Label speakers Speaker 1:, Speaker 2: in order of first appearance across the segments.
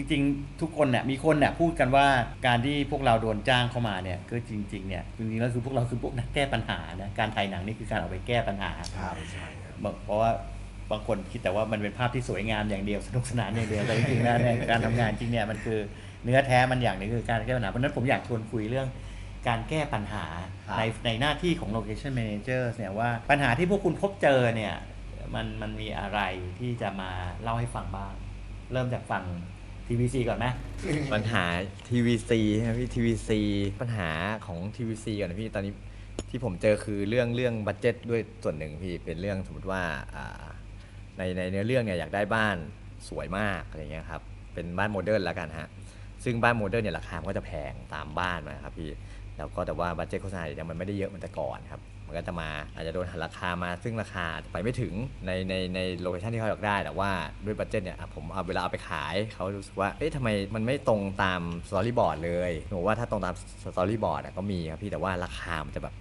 Speaker 1: จริงๆ ทุกคนเนี่ยมีคนเนี่ยพูดกันว่าการที่พวกเราโดนจ้างเข้ามาเนี่ยก็จริงๆเนี่ยจริงๆแล้วคือพวกเราคือพวกนักแก้ปัญหานะการถ่ายหนังนี่คือการเอาไปแก้ปัญหา
Speaker 2: ใช่ใช่ครับ
Speaker 1: บางเพราะว่าบางคนคิดแต่ว่ามันเป็นภาพที่สวยงามอย่างเดียวสนุกสนานอย่างเดียวแต่จริงๆแล้วเนี่ยการทำงานจริงเนี่ยมันคือเนื้อแท้มันอย่างหนึงคือการแก้ปัญหาเพราะฉะนั้นผมอยากชวนคุยเรื่องการแก้ปัญหา
Speaker 3: ครับ
Speaker 1: ในในหน้าที่ของ location manager เนี่ยว่าปัญหาที่พวกคุณพบเจอเนี่ยมันมันมีอะไรที่จะมาเล่าให้ฟังบ้าง เริ่มจากฝั่ง TVC ก่อนไหม
Speaker 3: ปัญหา TVC ใช่ไหมพี่ TVC ปัญหาของ TVC ก่อนนะพี่ตอนนี้ที่ผมเจอคือเรื่องเรื่องบัตเจ็ตด้วยส่วนหนึ่งพี่เป็นเรื่องสมมติว่าอ่าในในเนื้อเรื่องเนี่ยอยากได้บ้านสวยมากอะไรเงี้ยครับเป็นบ้านโมเดิร์นแล้วกันฮะซึ่งบ้านโมเดิร์นเนี่ยราคามันก็จะแพงตามบ้านนะครับพี่แล้วก็แต่ว่าบัตเจ็ตโฆษณาเนี่ยมันไม่ได้เยอะเหมือนแต่ก่อนครับ มันก็จะมาอาจจะโดนหันราคามาซึ่งราคาไปไม่ถึงในในในโลเคชันที่เขาอยากได้แต่ว่าด้วยบัตเจ็ตเนี่ยผมเอาเวลาเอาไปขายเขารู้สึกว่าเอ๊ะทำไมมันไม่ตรงตามสตอรี่บอร์ดเลยหนูว่าถ้าตรงตามสตอรี่บอร์ดก็มีครับพี่แต่ว่าราคามันจะแบบ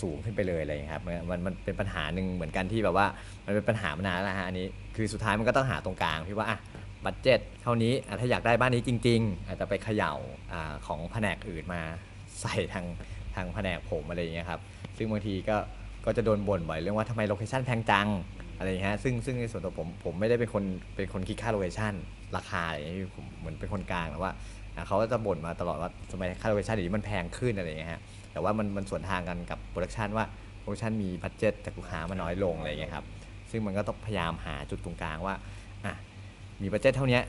Speaker 3: สูงขึ้นไปเลยอะไรอย่างเงี้ยครับมันมันเป็นปัญหาหนึ่งเหมือนกันที่แบบว่ามันเป็นปัญหามานานแล้วฮะอันนี้คือสุดท้ายมันก็ต้องหาตรงกลางพี่ว่าอะบัตเจ็ตเท่านี้ถ้าอยากได้บ้านนี้จริง ๆ อาจจะไปเขย่าอของแผนกอื่นมาใส่ทางทางแผนกผมอะไรอย่างเงี้ยครับ ซึ่งบางทีก็ก็จะโดนบ่นบ่อยเรื่องว่าทำไมโลเคชันแพงจังอะไรอย่างเงี้ยซึ่งซึ่งในส่วนตัวผมผมไม่ได้เป็นคนเป็นคนคิดค่าโลเคชันราคาอะไรอย่างเงี้ยผมเหมือนเป็นคนกลางแต่ว่าเขาก็จะบ่นมาตลอดว่าทำไมค่าโลเคชันเดี๋ยวนี้มันแพงขึ้นอะไรอย่างเงี้ยฮะแต่ว่ามันมันสวนทางกันกับโปรดักชันว่าโปรดักชันมีบัตเจ็ตแต่ลูกค้ามาน้อยลงอะไรอย่างเงี้ยครับซึ่งมันก็ต้องพยายามหาจุดตรงกลางว่าอะมีบัตเจ็ตเท่านี้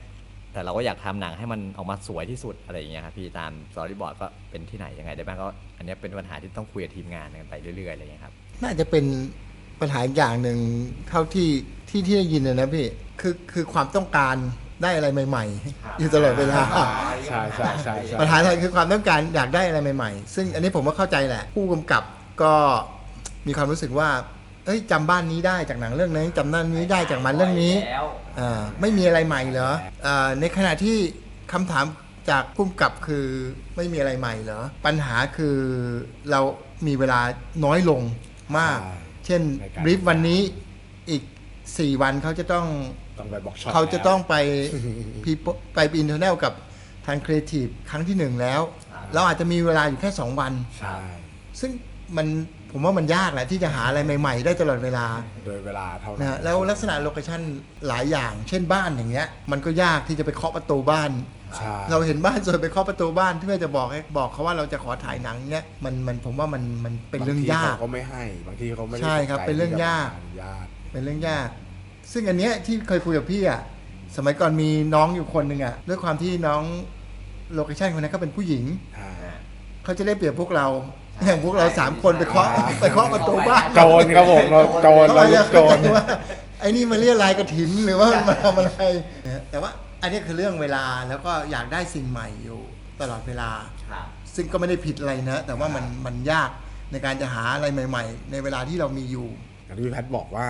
Speaker 3: แต่เราก็อยากทำหนังให้มันออกมาสวยที่สุดอะไรอย่างเงี้ยครับพี่ตามสตอรี่บอร์ดก็เป็นที่ไหนยังไงได้บ้างก็อันเนี้ยเป็นปัญหาที่ต้องคุยกับทีมงานกันไปเรื่อยๆอะไรอย่างเงี้ยครับ
Speaker 4: น่าจะเป็นปัญหาอีกอย่างหนึ่งเท่าที่ที่ที่ได้ยินนะนะพี่คือคือความต้องการได้อะไรใหม่ ๆ อยู่ตลอดเวลา
Speaker 2: ใช่ใช่ใช่ใช่
Speaker 4: ปัญหาไทยคือความต้องการอยากได้อะไรใหม่ ๆ ซึ่งอันนี้ผมก็เข้าใจแหละ ผู้กำกับก็มีความรู้สึกว่า เอ้ยจำบ้านนี้ได้จากหนังเรื่องนี้จำนั่นนี้ได้จากมันเรื่องนี้อ่าไม่มีอะไรใหม่เหรออาในขณะที่คำถามจากผู้กำกับคือไม่มีอะไรใหม่เหรอ ปัญหาคือเรามีเวลาน้อยลงมาก
Speaker 2: ใช่
Speaker 4: เช่น
Speaker 2: ในการ
Speaker 4: บรีฟวันนี้อีก 4 วันเขาจะต้อง
Speaker 2: ต้องไปบอกช็อต
Speaker 4: เขาจะ
Speaker 2: แล้ว
Speaker 4: ต้องไป people ไปอินเทอร์เนลกับทางครีเอทีฟครั้งที่หนึ่งแล้ว เราอาจจะมีเวลาอยู่แค่ 2 วัน
Speaker 2: ใช่
Speaker 4: ซึ่งมัน ผมว่ามันยากแหละที่จะหาอะไรใหม่ ๆ ได้ตลอดเวลา
Speaker 2: โดยเวลาเท่านั้
Speaker 4: นะ
Speaker 2: น
Speaker 4: ฮะแล้วลักษณะโลเคชั่นหลายอย่าง เช่นบ้านอย่างเงี้ย มันก็ยากที่จะไปเคาะประตูบ้าน
Speaker 2: ใช่
Speaker 4: เราเห็นบ้านสวยไปเคาะประตูบ้านเพื่อจะบอกให้บอกเขาว่าเราจะขอถ่ายหนังเนี้ยมันมันผมว่ามันมันเป็นเรื่องยาก
Speaker 2: บทีเขาก็ไม่ให้บางทีเขาไม่ได้
Speaker 4: ใช่ครับ
Speaker 2: สใจ
Speaker 4: เป็นเรื่อง
Speaker 2: ที่จะ
Speaker 4: ยาก
Speaker 2: อนุญาต
Speaker 4: เป็นเรื่องยาก ซึ่งอันเนี้ยที่เคยคุยกับพี่อะสมัยก่อนมีน้องอยู่คนหนึ่งอะด้วยความที่น้องโลเคชั่นคนนั้นเขาเป็นผู้หญิง
Speaker 2: ใช่
Speaker 4: เขาจะได้เปรียบพวกเรา อย่างพวกเราสามคนไปเคาะไปเคาะประตูบ้าน
Speaker 2: โจรครับผมเราโจร
Speaker 4: เขา
Speaker 2: เรา
Speaker 4: อาจ
Speaker 2: ลู
Speaker 4: จะ
Speaker 2: กโจ
Speaker 4: เข้ารใจว่าไอ้นี่มาเรียกลายกระถินหรือว่ามันมาทำอะไรนะแต่ว่าอันนี้คือเรื่องเวลาแล้วก็อยากได้สิ่งใหม่อยู่ตลอดเวลาซึ่งก็ไม่ได้ผิดอะไรนะ แต่ว่ามันมันยากในการจะหาอะไรใหม่ ๆ ในเวลาที่เรามีอยู่
Speaker 2: อย่างที่พี่แพทย์บอกว่า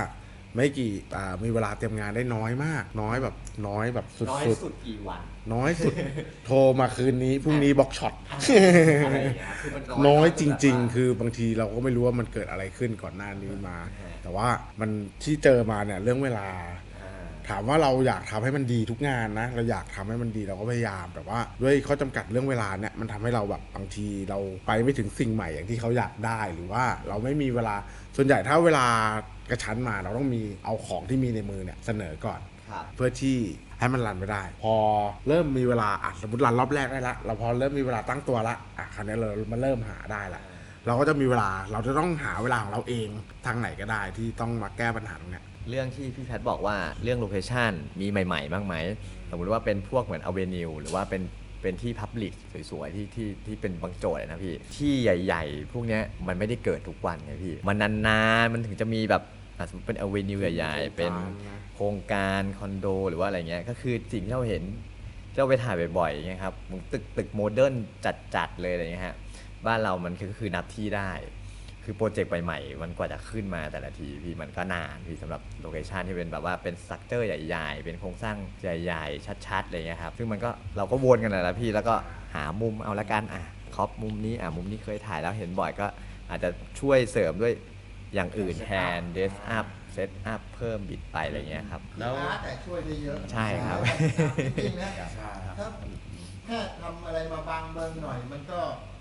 Speaker 2: ไม่กี่อ่ามีเวลาเตรียมงานได้น้อยมาก น้อยแบบน้อยแบบสุ
Speaker 3: น้อย
Speaker 2: ด
Speaker 3: สุดกี่วัน
Speaker 2: ๆน้อยสุด โทรมาคืนนี้พรุ่งนี้บล็อกช็อต
Speaker 3: อะไรอย่างเงี้ยคือมัน
Speaker 2: น้อยจ
Speaker 3: มาก
Speaker 2: ริง ๆ คือบางทีเราก็ไม่รู้ว่ามันเกิดอะไรขึ้นก่อนหน้านี้มา แต่ว่ามันที่เจอมาเนี่ยเรื่องเวลา
Speaker 3: อ่า
Speaker 2: ถามว่าเราอยากทำให้มันดีทุกงานนะ เราอยากทำให้มันดีเราก็พยายาม แต่ว่าด้วยข้อจำกัดเรื่องเวลาเนี่ยมันทำให้เราแบบบางทีเราไปไม่ถึงสิ่งใหม่อย่างที่เขาอยากได้หรือว่าเราไม่มีเวลาส่วนใหญ่ถ้าเวลา กระชั้นมาเราต้องมีเอาของที่มีในมือเนี่ยเสนอก่อน
Speaker 3: ครับ
Speaker 2: เพื่อที่ให้มันรันไปได้ พอเริ่มมีเวลาอะสมมติรันรอบแรกได้ละเราพอเริ่มมีเวลาตั้งตัวละอะคราวนี้เรามาเริ่มหาได้ละ เราก็จะมีเวลาเราจะต้องหาเวลาของเราเองทางไหนก็ได้ที่ต้องมาแก้ปัญหาตรงเนี้ย
Speaker 3: เรื่องที่พี่แพทย์บอกว่าเรื่องโลเคชันมีใหม่ๆบ้างไหมสมมติว่าเป็นพวกเหมือนอเวนิวหรือว่าเป็น เป็นที่พับลิกสวยๆที่ที่ที่เป็นบางโจทย์นะพี่ ที่ใหญ่ ๆ พวกเนี้ยมันไม่ได้เกิดทุกวันไงพี่ มันนานๆมันถึงจะมีแบบอะสมมติเป็นอเวนิวใหญ่ๆ เป็นโครงการคอนโดหรือว่าอะไรเงี้ย ก็คือสิ่งที่เราเห็นที่เราไปถ่ายบ่อยๆเงี้ยครับตึกตึกโมเดิร์นจัดๆเลยอะไรเงี้ยฮะ บ้านเรามันก็คือนับที่ได้ คือโปรเจกต์ใหม่ๆมันกว่าจะขึ้นมาแต่ละทีพี่มันก็นานพี่สำหรับโลเคชันที่เป็นแบบว่าเป็นสตรัคเจอร์ใหญ่ๆ เป็นโครงสร้างใหญ่ๆ ชัดๆอะไรเงี้ยครับ ซึ่งมันก็เราก็วนกันนะละพี่แล้วก็หามุมเอาละกันอะครอปมุมนี้อะมุมนี้เคยถ่ายแล้วเห็นบ่อยก็อาจจะช่วยเสริมด้วยอย่างอื่นแทนเดสอัพเซตอัพเพิ่มบิดไปอะไรเงี้ยครับ
Speaker 1: แล้ว
Speaker 4: แต่ช่วยได้เยอะ
Speaker 3: ใช่ครับ
Speaker 4: จริงๆนะ
Speaker 2: ใช่ครับ
Speaker 4: ถ้าแค่ทำอะไรมาบางเบิงหน่อยมันก็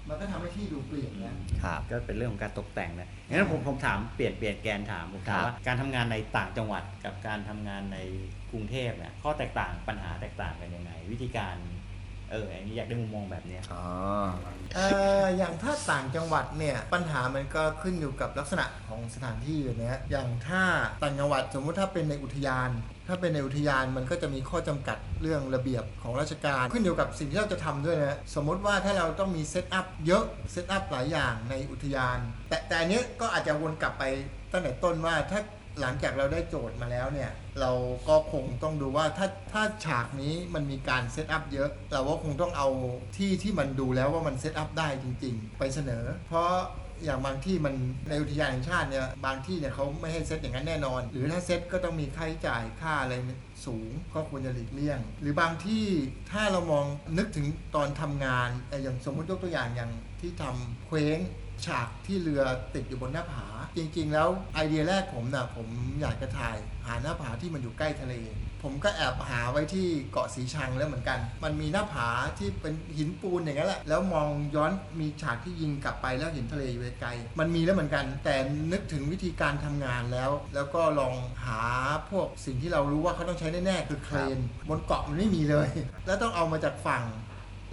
Speaker 4: มันก็ทำให้ที่ดูเปลี่ยนนะครับ
Speaker 1: ก็เป็นเรื่องของการตกแต่งนะงั้นผมผมถามเปลี่ยนเปลี่ยนแกนถามผมถาม
Speaker 3: ครับ
Speaker 1: ว่าการทำงานในต่างจังหวัดกับการทำงานในกรุงเทพเนี่ยข้อแตกต่างปัญหาแตกต่างกันยังไง วิธีการ เอออันนี้อยากได้มุมมองแบบเนี้ย
Speaker 3: อ๋อ
Speaker 4: เอ่ออย่างถ้าต่างจังหวัดเนี่ยปัญหามันก็ขึ้นอยู่กับลักษณะของสถานที่นะฮะอย่างถ้าต่างจังหวัดสมมุติถ้าเป็นในอุทยาน ถ้าเป็นในอุทยานมันก็จะมีข้อจำกัดเรื่องระเบียบของราชการ ขึ้นอยู่กับสิ่งที่เราจะทำด้วยนะสมมติว่าถ้าเราต้องมีเซตอัพเยอะเซตอัพหลายอย่างในอุทยาน แต่แต่อันเนี้ยก็อาจจะวนกลับไปตั้งแต่ต้นว่าถ้า หลังจากเราได้โจทย์มาแล้วเนี่ย เราก็คงต้องดูว่าถ้าถ้าฉากนี้มันมีการเซตอัพเยอะ เราก็คงต้องเอาที่ที่มันดูแล้วว่ามันเซตอัพได้จริง ๆ ไปเสนอ เพราะอย่างบางที่มันในอุทยานแห่งชาติเนี่ยบางที่เนี่ยเขาไม่ให้เซตอย่างนั้นแน่นอน หรือถ้าเซตก็ต้องมีค่าใช้จ่ายค่าอะไรสูงก็ควรจะหลีกเลี่ยง หรือบางที่ถ้าเรามองนึกถึงตอนทำงานอ่อย่างสมมติยกตัวอย่างอย่างที่ทำเคว้ง ฉากที่เรือติดอยู่บนหน้าผา จริง ๆ แล้วไอเดียแรกผมนะผมอยากจะถ่ายหาหน้าผาที่มันอยู่ใกล้ทะเล ผมก็แอบหาไว้ที่เกาะสีชังแล้วเหมือนกัน มันมีหน้าผาที่เป็นหินปูนอย่างนั้นแหละแล้วมองย้อนมีฉากที่ยิงกลับไปแล้วเห็นทะเลอยู่ไกลมันมีแล้วเหมือนกัน แต่นึกถึงวิธีการทำงานแล้ว แล้วก็ลองหาพวกสิ่งที่เรารู้ว่าเขาต้องใช้แน่ๆคือเครน บนเกาะมันไม่มีเลย แล้วต้องเอามาจากฝั่ง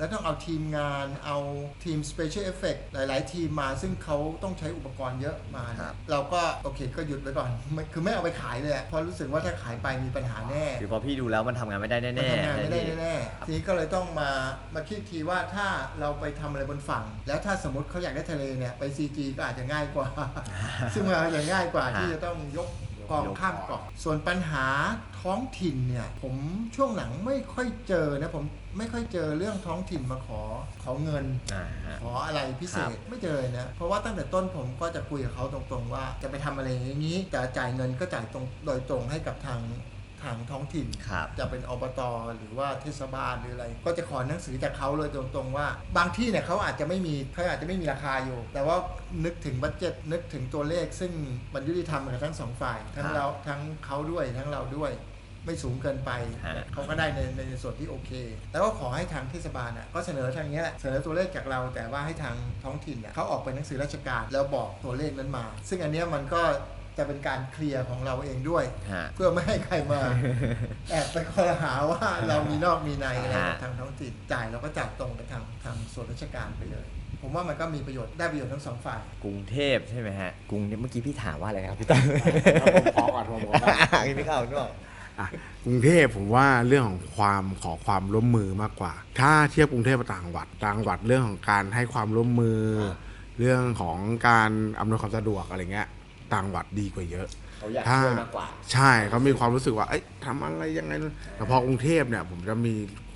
Speaker 4: แล้วต้องเอาทีมงานเอาทีม Special Effect หลาย ๆ ทีมมาซึ่งเขาต้องใช้อุปกรณ์เยอะมา
Speaker 3: ครับ
Speaker 4: เราก็โอเคก็หยุดไว้ก่อนไม่คือไม่เอาไปขายเลยอะเพราะรู้สึกว่าถ้าขายไปมีปัญหาแน่
Speaker 3: คือพอพี่ดูแล้วมันทำงานไม่ได้แน่
Speaker 4: มัน
Speaker 3: ๆ
Speaker 4: ทำงานไม่ได้
Speaker 3: ใช่พี่
Speaker 4: แน่ๆทีนี้ก็เลยต้องมามาคิดทีว่าถ้าเราไปทำอะไรบนฝั่ง แล้วถ้าสมมติเขาอยากได้ทะเลเนี่ยไป CG ก็อาจจะง่ายกว่า ซึ่งมันอาจจะง่ายกว่าที่จะต้องยก กองข้ามเกาะส่วนปัญหาท้องถิ่นเนี่ย ผมช่วงหลังไม่ค่อยเจอนะผมไม่ค่อยเจอเรื่องท้องถิ่นมาขอขอเงิน
Speaker 3: อ่าฮะ
Speaker 4: ขออะไรพิเศ
Speaker 3: ครั
Speaker 4: ษ
Speaker 3: บ
Speaker 4: ไม่เจอเลยนะ เพราะว่าตั้งแต่ต้นผมก็จะคุยกับเขาตรงๆว่า จะไปทำอะไรอย่างนี้แต่จ่ายเงินก็จ่ายตรงโดยตรงให้กับทาง ทางท้องถิ่น
Speaker 3: ครับ
Speaker 4: จะเป็นอบตหรือว่าเทศบาลหรืออะไร ก็จะขอหนังสือจากเขาเลยตรงๆว่า บางที่เนี่ยเขาอาจจะไม่มีเขาอาจจะไม่มีราคาอยู่ แต่ว่านึกถึงบัตเจ็ตนึกถึงตัวเลข ซึ่งมันยุติธรรมกับทั้งสองฝ่าย ทั้ง
Speaker 3: ครับ
Speaker 4: เราทั้งเขาด้วยทั้งเราด้วยไม่สูงเกินไป
Speaker 3: ฮะ
Speaker 4: เขาก็ได้ในในส่วนที่โอเค แล้วก็ขอให้ทางเทศบาลอะก็เสนอทางเนี้ยแหละเสนอตัวเลขจากเราแต่ว่าให้ทางท้องถิ่นเนี่ยเขาออกเป็นหนังสือราชการแล้วบอกตัวเลขนั้นมา ซึ่งอันเนี้ยมันก็ จะเป็นการเคลียร์ของเราเองด้วย
Speaker 3: ฮะ
Speaker 4: เพื่อไม่ให้ใครมา แอบไปคอรหาว่าเรามีนอกมีในอะไรกับ
Speaker 3: ฮะ
Speaker 4: ทางท้องถิ่นจ่ายเราก็จ่ายตรงกับทางทางส่วนราชการไปเลย ผมว่ามันก็มีประโยชน์ได้ประโยชน์ทั้งสองฝ่าย
Speaker 3: กรุงเทพใช่ไหมฮะ กรุงเทพเมื่อกี้พี่ถามว่าอะไรครับพี่ตั้ม
Speaker 2: ผมขอก่อนผมขอก่อน
Speaker 3: พี่เข้าด้วย
Speaker 2: อะกรุงเทพผมว่าเรื่องของความขอความร่วมมือมากกว่า ถ้าเทียบกรุงเทพกับต่างจังหวัดต่างจังหวัดเรื่องของการให้ความร่วมมือ เรื่องของการอำนวยความสะดวกอะไรเงี้ย ต่างจังหวัดดีกว่าเยอะ
Speaker 3: เขาอยาก
Speaker 2: ถ้า
Speaker 3: ช่วยมากกว่า
Speaker 2: ใช่เขามีความรู้สึกว่าเอ้ยทำอะไรยังไงนู่นแต่พอกรุงเทพเนี่ย ผมจะมี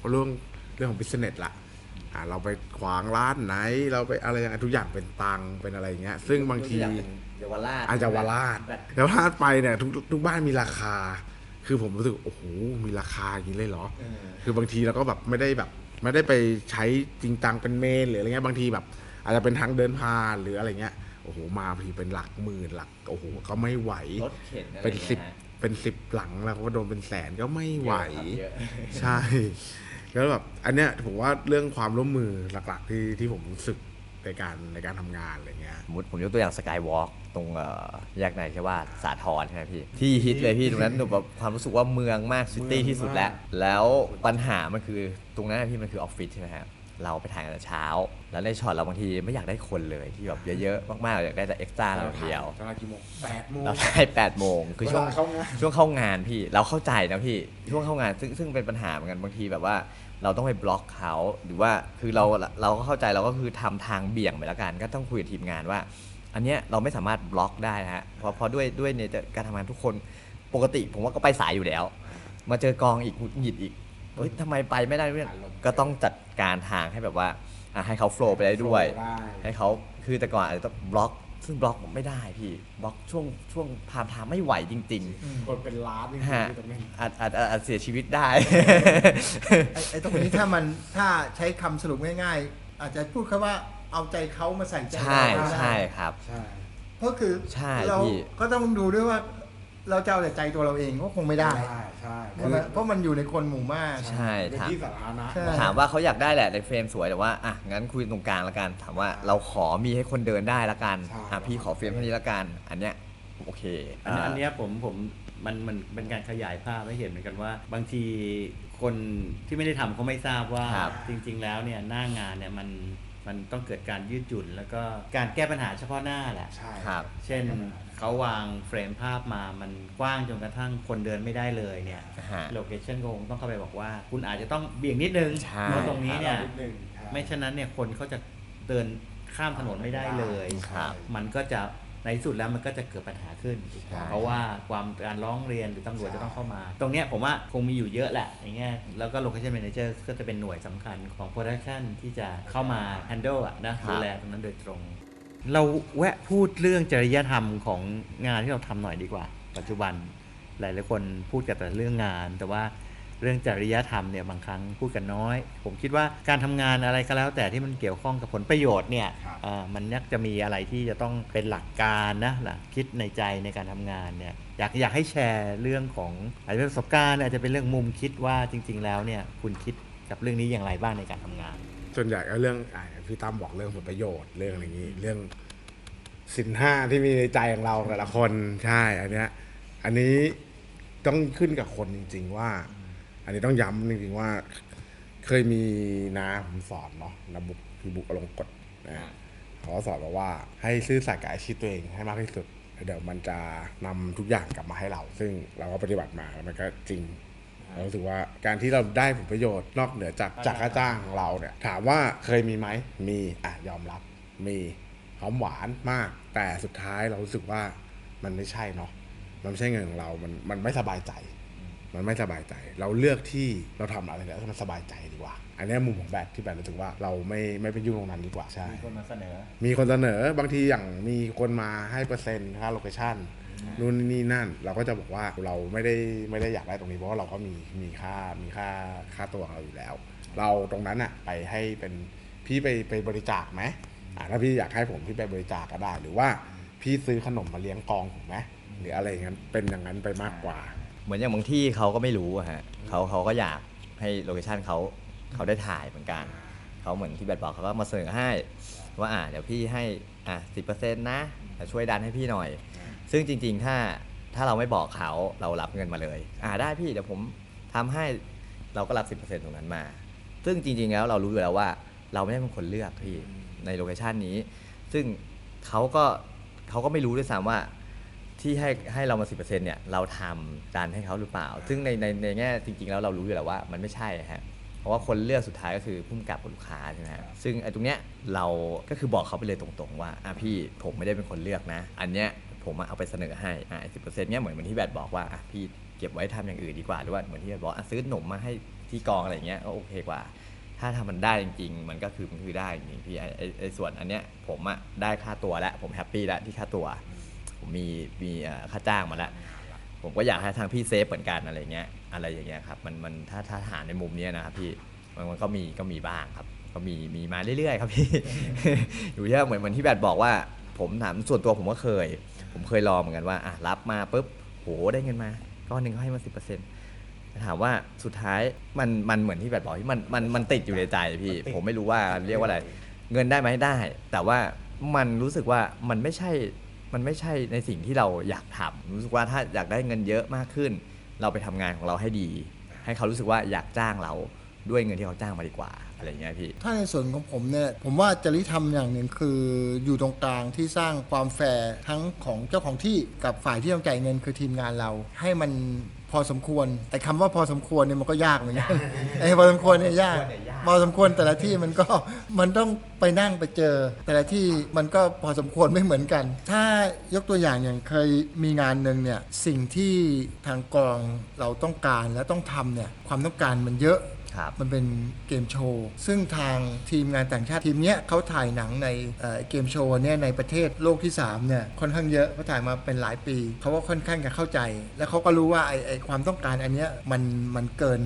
Speaker 2: เรื่องเรื่องของ business ละอ่าเราไปขวางร้านไหน เราไปอะไรยังไงทุกอย่างเป็นตังค์เป็นอะไรอย่างเงี้ย ซึ่งบางที
Speaker 3: อยกเป็นเยาวราช
Speaker 2: อาจจะวราช
Speaker 3: แบบ
Speaker 2: แล้วถ้าไปเนี่ยทุกทุกบ้านมีราคา คือผมรู้สึกโอ้โหมีราคาอย่างนี้เลยเหรอ
Speaker 3: เออ
Speaker 2: คือบางทีเราก็แบบไม่ได้แบบ ไม่ได้ไปใช้จริงจังเป็นเมนหรืออะไรเงี้ยบางทีแบบ อาจจะเป็นทางเดินผ่านหรืออะไรเงี้ย โอ้โหมาบางทีเป็นหลักหมื่นหลักโอ้โหก็ไม่ไหว
Speaker 3: รถเข็นอะไร
Speaker 2: เป็น
Speaker 3: อย่าง
Speaker 2: สิบ
Speaker 3: เงี้ยฮะ
Speaker 2: เป็นสิบหลังแล้วก็โดนเป็นแสนก็ไม่ไหว
Speaker 3: เยอะครับเยอะ
Speaker 2: ใช่ แล้วแบบอันเนี้ยผมว่าเรื่องความร่วมมือหลักๆที่ที่ผมรู้สึกในการในการทำงานอะไรเงี้ย
Speaker 3: สมมติผมยกตัวอย่างสกายวอล์กตรงเอ่อแยกไหนใช่ว่าสาทรใช่ไหมพี่ ที่ฮิตเลยพี่ตรงนั้นหนูแบบความรู้สึกว่าเมืองมากซิตี้
Speaker 2: เมืองมาก
Speaker 3: ที่สุดแล้ว แล้วปัญหามันคือตรงนั้นนะพี่มันคือออฟฟิศใช่ไหมครับ เราไปถ่ายกันแต่เช้า แล้วในช็อตเราบางทีไม่อยากได้คนเลยที่แบบเยอะๆมากๆเราอยากได้แต่เอ็กซ์ตร้าเราเดียว
Speaker 2: ตอนกี่โมงแปดโมง
Speaker 3: เราถ่ายแปดโมงคือช่วง
Speaker 2: เวลาเข้างาน
Speaker 3: ช่วงเข้างานพี่เราเข้าใจนะพี่ช่วงเข้างานซึ่งซึ่งเป็นปัญหาเหมือนกันบางทีแบบว่าเราต้องไปบล็อกเขาหรือว่าคือเราเราก็เข้าใจเราก็คือทำทางเบี่ยงไปแล้วกัน ก็ต้องคุยกับทีมงานว่า อันเนี้ยเราไม่สามารถบล็อกได้นะฮะเพราะเพราะด้วยด้วยในการทำงานทุกคนปกติ ผมว่าก็ไปสายอยู่แล้ว มาเจอกองอีกหงุดหงิดอีกเฮ้ยทำไมไปไม่ได้เนี่ย ก็ต้องจัดการทางให้แบบว่าอะให้เขาโฟล์ไปได้ด้วย
Speaker 2: ได้
Speaker 3: ให้เขาคือแต่ก่อนอาจจะต้องบล็อก ซึ่งบล็อกไม่ได้พี่บล็อกช่วงช่วงพามไทม์ไม่ไหวจริง
Speaker 2: คนเป็นล้านจริง
Speaker 3: ๆฮะ
Speaker 2: ๆตรงนี้
Speaker 3: อาจอาจอาจอาจเสียชีวิตได้
Speaker 4: ไอ้ไอ้ตรงนี้ถ้ามันถ้าใช้คำสรุปง่ายๆ อาจจะพูดแค่ว่าเอาใจเขามาใส่ใจ
Speaker 3: ใช่
Speaker 4: เราได้
Speaker 3: ใช่ครับ
Speaker 2: ใช่
Speaker 4: เพราะก็คือ
Speaker 3: ใช่
Speaker 4: เรา
Speaker 3: พี่
Speaker 4: ก็ต้องดูด้วยว่า เราจะเอาแต่ใจตัวเราเองก็คงไม่ได้
Speaker 2: ใช่ใช่
Speaker 4: เพราะมันเพราะมันอยู่ในคนหมู่มาก
Speaker 3: ใช่
Speaker 2: เป็น
Speaker 3: ถาม
Speaker 2: ที่สาธารณะ
Speaker 4: ใช่
Speaker 3: ถามว่าเขาอยากได้แหละในเฟรมสวยแต่ว่าอะงั้นคุยตรงกลางละกัน ถามว่าเราขอมีให้คนเดินได้ละกัน
Speaker 2: ใช่
Speaker 3: อะพี่ขอเฟรมเท่านี้ละกัน อันเนี้ยโอเค
Speaker 1: อันอันเนี้ยผมผมมันมันเป็นการขยายภาพให้เห็นเหมือนกันว่า บางทีคนที่ไม่ได้ทำเขาไม่ทราบว่า
Speaker 3: ครับ
Speaker 1: จริง ๆ แล้วเนี่ยหน้างานเนี่ยมันมันต้องเกิดการยืดหยุ่น แล้วก็การแก้ปัญหาเฉพาะหน้าแหละ
Speaker 2: ใช่
Speaker 3: ครับ
Speaker 1: เช่น เขาวางเฟรมภาพมามันกว้างจนกระทั่งคนเดินไม่ได้เลยเนี่ย
Speaker 3: ฮะ
Speaker 1: โลเคชั่นก็คงต้องเข้าไปบอกว่า คุณอาจจะต้องเบี่ยงนิดนึง
Speaker 3: ใช่
Speaker 1: เพราะตรงนี้เนี่ย
Speaker 2: นิดนึงใช่
Speaker 1: ไม่ฉะนั้นเนี่ยคนเขาจะเดินข้ามถนนไม่ได้เลย
Speaker 3: ครับ
Speaker 1: มันก็จะในที่สุดแล้วมันก็จะเกิดปัญหาขึ้น
Speaker 3: ใช่
Speaker 1: เพราะว่าความการร้องเรียนหรือตำรวจจะต้องเข้ามา ตรงเนี้ยผมว่าคงมีอยู่เยอะแหละอย่างเงี้ยแล้วก็ location manager ก็จะเป็นหน่วยสำคัญของ production ที่จะเข้ามา handle อะนะดูแลตรงนั้นโดยตรง เราแวะพูดเรื่องจริยธรรมของงานที่เราทำหน่อยดีกว่า ปัจจุบันหลายหลายๆคนพูดกันแต่เรื่องงาน แต่ว่าเรื่องจริยธรรมเนี่ยบางครั้งพูดกันน้อย ผมคิดว่าการทำงานอะไรก็แล้ว แต่ที่มันเกี่ยวข้องกับผลประโยชน์เนี่ย
Speaker 2: ครับ
Speaker 1: อ่ามันยักจะมีอะไรที่จะต้องเป็นหลักการนะหลักคิดในใจในการทำงานเนี่ยอยากอยากให้แชร์เรื่องของอาจจะเป็นประสบการณ์อาจจะเป็นเรื่องมุมคิดว่าจริง ๆ แล้วเนี่ยคุณคิดกับเรื่องนี้อย่างไรบ้างในการทำงาน
Speaker 2: ส่วนใหญ่ก็เรื่องอ่าพี่ตั้มบอกเรื่องผลประโยชน์เรื่องอะไรอย่างนี้ เรื่องสินห้าที่มีในใจของเราแต่ละคนใช่อันเนี้ยอันนี้ต้องขึ้นกับคนจริง ๆ ว่า อันนี้ต้องย้ำจริงๆว่า เคยมีนาผมสอนเนาะนะบุกพี่บุกอลงกฎนะเขาก็สอนมาว่าให้ซื่อสัตย์กับอาชีพตัวเองให้มากที่สุดเดี๋ยวมันจะนำทุกอย่างกลับมาให้เรา ซึ่งเราก็ปฏิบัติมาแล้วมันก็จริงเรารู้สึกว่าการที่เราได้ผลประโยชน์นอกเหนือจากจากค่าจ้างของเราเนี่ย ถามว่าเคยมีไหมมีอะยอมรับ มีหอมหวานมาก แต่สุดท้ายเรารู้สึกว่ามันไม่ใช่เนาะมันไม่ใช่เงินของเรา มันมันไม่สบายใจ มันไม่สบายใจ เราเลือกที่เราทำอะไรแล้วให้มันสบายใจดีกว่า อันนี้มุมของแบทที่แบทรู้สึกว่าเราไม่ไม่ไปยุ่งตรงนั้นดีกว่าใช่
Speaker 1: มีคนมาเสนอ
Speaker 2: มีคนเสนอบางทีอย่างมีคนมาให้เปอร์เซ็นต์ค่าโลเคชั่น นู่นนี่นั่น เราก็จะบอกว่าเราไม่ได้ไม่ได้อยากได้ตรงนี้เพราะว่าเราก็มีมีค่ามีค่าค่าตัวของเราอยู่แล้ว เราตรงนั้นอะไปให้เป็นพี่ไปไปบริจาคไหมอ่าถ้าพี่อยากให้ผมพี่ไปบริจาคก็ได้ หรือว่าพี่ซื้อขนมมาเลี้ยงกองผมไหมหรืออะไรอย่างนั้นเป็นอย่างนั้นไปมากกว่า
Speaker 3: เหมือนอย่างบางที่เขาก็ไม่รู้อะฮะเขาเขาก็อยากให้โลเคชันเขาเขาได้ถ่ายเหมือนกันเขาเหมือนที่แบทบอกเขาก็มาเสนอให้ ว่าอ่าเดี๋ยวพี่ให้อะสินะแต่ช่วยดันให้พี่หน่อย ซึ่งจริง ๆ ถ้าถ้าเราไม่บอกเขาเรารับเงินมาเลย อ่าได้พี่เดี๋ยวผมทำให้เราก็รับ 10%ตรงนั้นมา ซึ่งจริง ๆ แล้วเรารู้อยู่แล้วว่า เราไม่ได้เป็นคนเลือกพี่ในโลเคชันนี้ ซึ่งเขาก็เขาก็ไม่รู้ด้วยซ้ำว่าที่ให้ให้เรามาสิเนี่ยเราทำดันให้เขาหรือเปล่า ซึ่งในในในแง่จริง ๆ แล้วเรารู้อยู่แล้วว่ามันไม่ใช่ฮะเพราะว่าคนเลือกสุดท้ายก็คือผู้กำกับกับลูกค้าใช่ไหมฮะซึ่งไอ้ตรงเนี้ยเราก็คือบอกเขาไปเลยตรงๆ ว่าอะพี่ผมไม่ได้เป็นคนเลือกนะ อันเนี้ย ผมเอาไปเสนอให้อะสิบเปอร์เซ็นต์เนี้ยเหมือนเหมือนที่แบทบอกว่าอะพี่เก็บไว้ทำอย่างอื่นดีกว่าหรือว่าเหมือนที่แบทบอกอะซื้อขนมมาให้ที่กองอะไรเงี้ยก็โอเคกว่า ถ้าทำมันได้จริง ๆ มันก็คือมันคือได้จริงพี่ไอ้ไอ้ส่วนอันเนี้ยผมอะได้ค่าตัวแล้วผมแฮปปี้แล้วที่ค่าตัว ผมมีมีค่าจ้างมาแล้วผมก็อยากให้ทางพี่เซฟเหมือนกันอะไรเงี้ยอะไรอย่างเงี้ยครับมันมันถ้าถ้าหาในมุมเนี้ยนะครับพี่มันมันก็มีก็มีบ้างครับ ก็มีมีมาเรื่อยๆ ครับพี่อยู่ที่เหมือนเหมือนที่แบทบอกว่า ผมถามส่วนตัวผมก็เคย ผมเคยลองเหมือนกันว่าอะรับมาปุ๊บโหได้เงินมาก้อนหนึ่งเขาให้มาสิบเปอร์เซ็นต์ถามว่าสุดท้ายมันมันเหมือนที่แบทบอกที่มันมันมันติดอยู่ในใจพี่ ผมไม่รู้ว่าเรียกว่าอะไร เงินได้ไหมได้ แต่ว่ามันรู้สึกว่ามันไม่ใช่มันไม่ใช่ในสิ่งที่เราอยากทำรู้สึกว่าถ้าอยากได้เงินเยอะมากขึ้น เราไปทำงานของเราให้ดี ให้เขารู้สึกว่าอยากจ้างเราด้วยเงินที่เขาจ้างมาดีกว่า อะไรอย่างเงี้ยพี่
Speaker 4: ถ้าในส่วนของผมเนี่ย ผมว่าจริยธรรมอย่างหนึ่งคืออยู่ตรงกลางที่สร้างความแฟร์ทั้งของเจ้าของที่กับฝ่ายที่ต้องจ่ายเงินคือทีมงานเรา ให้มันพอสมควรไอ้คำว่าพอสมควรเนี่ยมันก็ยากเหมือนกันไอ้พอสมควรเนี่ยยาก พอสมควรแต่ละที่มันก็มันต้องไปนั่งไปเจอ แต่ละที่มันก็พอสมควรไม่เหมือนกัน ถ้ายกตัวอย่างอย่างเคยมีงานหนึ่งเนี่ยสิ่งที่ทางกองเราต้องการและต้องทำเนี่ยความต้องการมันเยอะ
Speaker 3: ครับ
Speaker 4: มันเป็นเกมโชว์ ซึ่งทางทีมงานต่างชาติทีมเนี้ยเขาถ่ายหนังในเเกมโชว์เนี่ยในประเทศโลกที่3เนี่ยค่อนข้างเยอะเขาถ่ายมาเป็นหลายปี เขาก็ค่อนข้างจะเข้าใจ แล้วเขาก็รู้ว่าไอไอความต้องการอันเนี้ยมันมันเกิน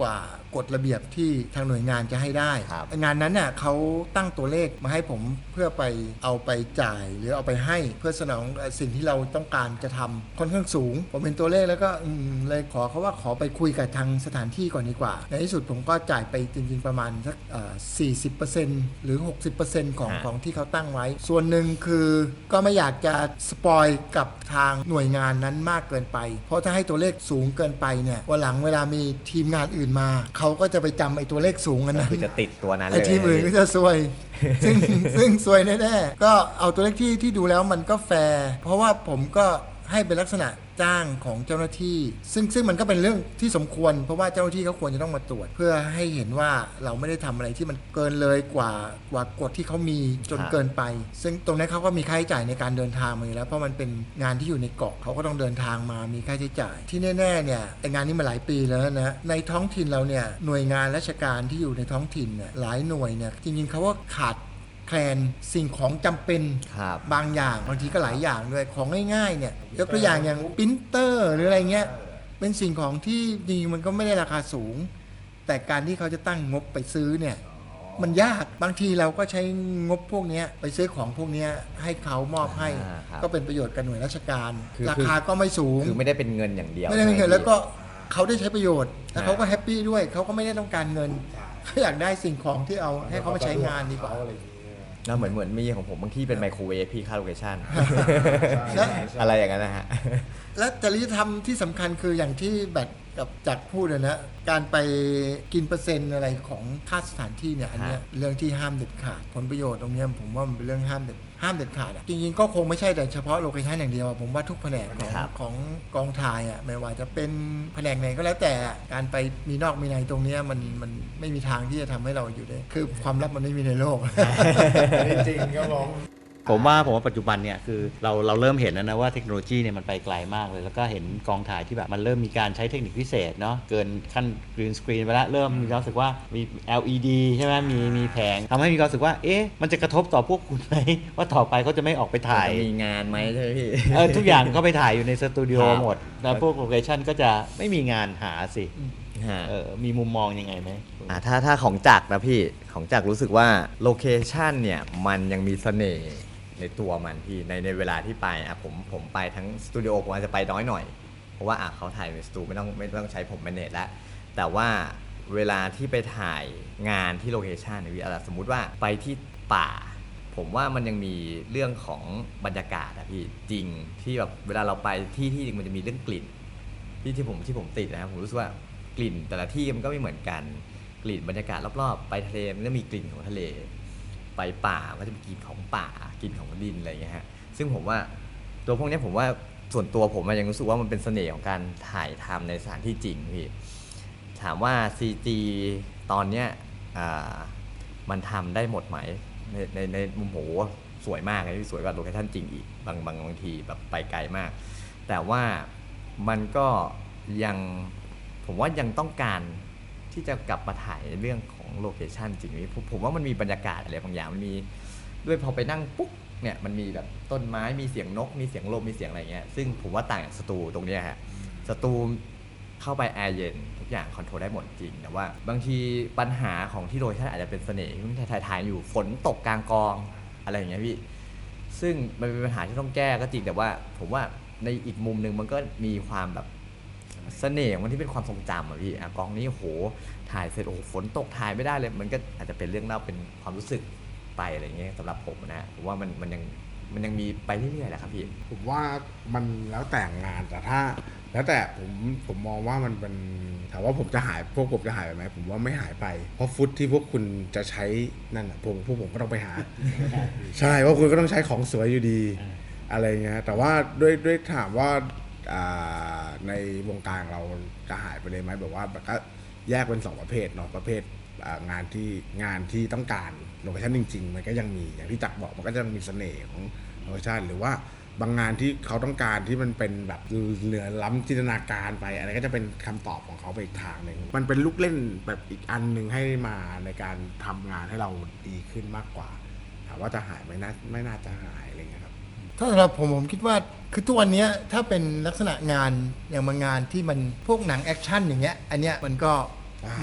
Speaker 4: กว่า กฎระเบียบที่ทางหน่วยงานจะให้ได้
Speaker 3: ครับ
Speaker 4: งานนั้นน่ะเขาตั้งตัวเลขมาให้ผมเพื่อไปเอาไปจ่าย หรือเอาไปให้เพื่อสนองเอ่อสิ่งที่เราต้องการจะทำค่อนข้างสูง ผมเป็นตัวเลขแล้วก็อืมเลยขอเขาว่าขอไปคุยกับทางสถานที่ก่อนดีกว่า ในที่สุดผมก็จ่ายไปจริง ๆ ประมาณสักเอ่อ40%หรือ 60%ของ
Speaker 3: ฮะ
Speaker 4: ของที่เขาตั้งไว้ ส่วนหนึ่งคือก็ไม่อยากจะสปอยกับทางหน่วยงานนั้นมากเกินไป เพราะถ้าให้ตัวเลขสูงเกินไปเนี่ยวันหลังเวลามีทีมงานอื่นมาเขาก็จะไปจำไอ้ตัวเลขสูงกัน
Speaker 3: ก็
Speaker 4: นั้น
Speaker 3: คือจะติดตัวนั้นเล
Speaker 4: ไอ้
Speaker 3: ย
Speaker 4: ทีมอื่นก็จะซวย ซึ่งซึ่งซวยแน่ๆก็เอาตัวเลขที่ที่ดูแล้วมันก็แฟร์เพราะว่าผมก็ให้เป็นลักษณะ จ้างของเจ้าหน้าที่ ซึ่งซึ่งมันก็เป็นเรื่องที่สมควร เพราะว่าเจ้าหน้าที่เขาควรจะต้องมาตรวจ เพื่อให้เห็นว่าเราไม่ได้ทำอะไรที่มันเกินเลยกว่ากว่ากฎที่เขามีจนเกินไป ซึ่งตรงนั้นเขาก็มีค่าใช้จ่ายในการเดินทางมาอยู่แล้ว เพราะมันเป็นงานที่อยู่ในเกาะเขาก็ต้องเดินทางมามีค่าใช้จ่าย ที่แน่ๆเนี่ยไองานนี้มาหลายปีแล้วนะในท้องถิ่นเราเนี่ยหน่วยงานราชการที่อยู่ในท้องถิ่นเนี่ยหลายหน่วยเนี่ยจริงๆเขาว่าขาด แคลนสิ่งของจำเป็น
Speaker 3: ครับ
Speaker 4: บางอย่างบางทีก็หลายอย่างด้วยของง่ายๆเนี่ยยกตัวอย่างอย่างปรินเตอร์หรืออะไรเงี้ยเป็นสิ่งของที่จริงๆมันก็ไม่ได้ราคาสูง แต่การที่เขาจะตั้งงบไปซื้อเนี่ยมันยากบางทีเราก็ใช้งบพวกเนี้ยไปซื้อของพวกเนี้ยให้เขามอบให้
Speaker 3: อ่าครับ
Speaker 4: ก็เป็นประโยชน์กับหน่วยราชการ
Speaker 3: คือ
Speaker 4: ราคาก็ไม่สูง
Speaker 3: คือไม่ได้เป็นเงินอย่างเดียว
Speaker 4: ไม่ได้เป็นเงิน
Speaker 3: ใช่ห
Speaker 4: แล้วก็เขาได้ใช้ประโยชน์แล้ว
Speaker 3: อ่า
Speaker 4: เขาก็แฮปปี้ด้วยเขาก็ไม่ได้ต้องการเงินเขาอยากได้สิ่งของที่เอาให้เขามาใช้งานดีกว่า
Speaker 3: แล้วเหมือนเหมือนมีของผมบางที่เป็นไมโครเวฟพี่ค่าโลเคชั่น
Speaker 4: และ
Speaker 3: อะไรอย่างนั้นนะฮะ
Speaker 4: และจริยธรรมที่สำคัญคืออย่างที่แบทกับจักรพูดอะนะการไปกินเปอร์เซ็นต์อะไรของค่าสถานที่เนี่ยอันเนี้ยเรื่องที่ห้ามเด็ดขาดผลประโยชน์ตรงเนี้ยผมว่ามันเป็นเรื่องห้ามเด็ด ห้ามเด็ดขาดอะจริงๆก็คงไม่ใช่แต่เฉพาะโลเคชั่นอย่างเดียวอะผมว่าทุกแผนกของ
Speaker 3: ครับ
Speaker 4: ของกองถ่ายอะไม่ว่าจะเป็นแผนกไหนก็แล้วแต่การไปมีนอกมีในตรงเนี้ยมันมันไม่มีทางที่จะทำให้เราอยู่ได้ คือความลับมันไม่มีในโลก
Speaker 2: จริงครับผม
Speaker 1: ผมว่าผมว่าปัจจุบันเนี่ยคือเราเราเริ่มเห็นแล้วนะว่าเทคโนโลยีเนี่ยมันไปไกลมากเลย แล้วก็เห็นกองถ่ายที่แบบมันเริ่มมีการใช้เทคนิคพิเศษเนาะเกินขั้นกรีนสกรีนไปแล้วเริ่มมีความรู้สึกว่ามี LED ใช่ไหมมีมีแผงทำให้มีความรู้สึกว่าเอ๊ะมันจะกระทบต่อพวกคุณไหมว่าต่อไปเขาจะไม่ออกไปถ่าย
Speaker 3: จะมีงานไหมใช่ไหมพี่
Speaker 1: เออทุกอย่างก็ไปถ่ายอยู่ในสตูดิโอ
Speaker 3: ครับ
Speaker 1: หมดแล้วพวกโลเคชั่นก็จะไม่มีงานหาสิ
Speaker 3: ฮะ
Speaker 1: เออมีมุมมองยังไงไหม
Speaker 3: อ่าถ้าถ้าของจักรนะพี่ของจักรรู้สึกว่าโลเคชันเนี่ยมันยังมีเสน่ห์ ในตัวมันพี่ในในเวลาที่ไปอะผมผมไปทั้งสตูดิโอผมอาจจะไปน้อยหน่อย เพราะว่าอะเขาถ่ายในสตูไม่ต้องไม่ต้องใช้ผมแมเนจแล้วแต่ว่าเวลาที่ไปถ่ายงานที่โลเคชันเนี่ยพี่อะสมมุติว่าไปที่ป่า ผมว่ามันยังมีเรื่องของบรรยากาศอะพี่จริงที่แบบเวลาเราไปที่ที่มันจะมีเรื่องกลิ่น ที่ที่ผมที่ผมติดนะครับผมรู้สึกว่ากลิ่นแต่ละที่มันก็ไม่เหมือนกัน กลิ่นบรรยากาศรอบๆ ไปทะเลมันจะมีกลิ่นของทะเล ไปป่าก็จะมีกลิ่นของป่ากินของดินอะไรอย่างเงี้ยฮะซึ่งผมว่าตัวพวกเนี้ยผมว่าส่วนตัวผมยังรู้สึกว่ามันเป็นเสน่ห์ของการถ่ายทำในสถานที่จริงพี่ถามว่า CG ตอนเนี้ยมันทำได้หมดไหมในในในมุมโหสวยมากเลยที่สวยกว่าโลเคชั่นจริงอีกบางบางบางทีแบบไปไกลมาก แต่ว่ามันก็ยังผมว่ายังต้องการ ที่จะกลับมาถ่ายเรื่องของโลเคชันจริงๆผมผมว่ามันมีบรรยากาศอะไรบางอย่างมันมีด้วยพอไปนั่งปุ๊บเนี่ยมันมีแบบต้นไม้มีเสียงนก มีเสียงลมมีเสียงอะไรเงี้ยซึ่งผมว่าต่างจากสตูตรงเนี้ยฮะสตูเข้าไปแอร์เย็นทุกอย่างคอนโทรลได้หมดจริงแต่ว่า บางทีปัญหาของที่โลเคชั่นอาจจะเป็นเสน่ห์ที่ถ่ายถ่ายๆอยู่ฝนตกกลางกองอะไรอย่างเงี้ยพี่ซึ่งมันเป็นปัญหาที่ต้องแก้ก็จริงแต่ว่า ผมว่าในอีกมุมหนึ่งมันก็มีความแบบ เสน่ห์ของมันที่เป็นความทรงจำอะพี่อะกองนี้โหถ่ายเสร็จโอ้โหฝนตกถ่ายไม่ได้เลย มันก็อาจจะเป็นเรื่องเล่าเป็นความรู้สึกไปอะไรเงี้ยสำหรับผมนะผมว่ามันมันยังมันยังมีไปเรื่อยๆแหละครับพี่
Speaker 2: ผมว่ามันแล้วแต่งานแต่ถ้า แล้วแต่ผมผมมองว่ามันเป็นถามว่าผมจะหายพวกผมจะหายไปไหมผมว่าไม่หายไป เพราะฟุตที่พวกคุณจะใช้นั่นแหะผมพวกผมก็ต้องไปหา ใช่เพราะคุณก็ต้องใช้ของสวยอยู่ดีอะไรเงี้ยแต่ว่าด้วยด้วยถามว่าอ่า ในวงการเราจะหายไปเลยไหมแบบว่าก็แยกเป็นสองประเภทเนาะประเภทงานที่งานที่ต้องการโลเคชั่นจริง ๆ มันก็ยังมีอย่างที่จักบอกมันก็จะมีเสน่ห์ของโลเคชั่นหรือว่าบางงานที่เขาต้องการที่มันเป็นแบบเหนือล้ำจินตนาการไปอะไรก็จะเป็นคำตอบของเขาไปอีกทางหนึ่งมันเป็นลูกเล่นแบบอีกอันหนึ่งให้มาในการทำงานให้เราดีขึ้นมากกว่าถามว่าจะหายไหมน่าไม่น่าจะหายอะไรเงี้ย
Speaker 4: ถ้าสำหรับผมผมคิดว่าคือทุกวันเนี้ยถ้าเป็นลักษณะงานอย่างบางงานที่มันพวกหนังแอคชั่นอย่างเงี้ยอันเนี้ยมันก็